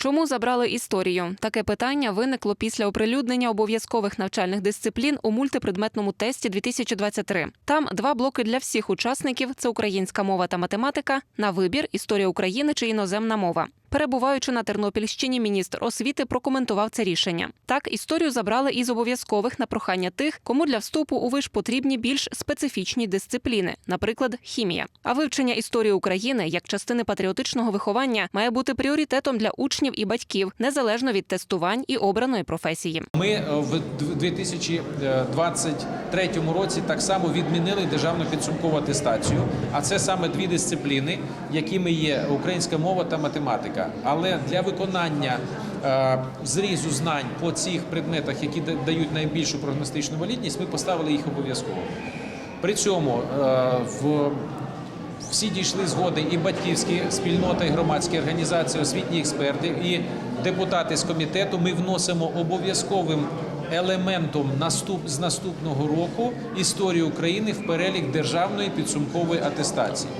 Чому забрали історію? Таке питання виникло після оприлюднення обов'язкових навчальних дисциплін у мультипредметному тесті 2023. Там два блоки для всіх учасників: це українська мова та математика, на вибір історія України чи іноземна мова. Перебуваючи на Тернопільщині, міністр освіти прокоментував це рішення. Так, історію забрали із обов'язкових на прохання тих, кому для вступу у виш потрібні більш специфічні дисципліни, наприклад, хімія. А вивчення історії України як частини патріотичного виховання має бути пріоритетом для учнів і батьків, незалежно від тестувань і обраної професії. Ми е, в 2023 році так само відмінили державну підсумкову атестацію, а це саме дві дисципліни, якими є українська мова та математика. Але для виконання е, зрізу знань по цих предметах, які дають найбільшу прогностичну валідність, ми поставили їх обов'язково. При цьому е, в всі дійшли згоди і батьківські спільнота, і громадські організації, освітні експерти, і депутати з комітету. Ми вносимо обов'язковим елементом наступ з наступного року історію України в перелік державної підсумкової атестації.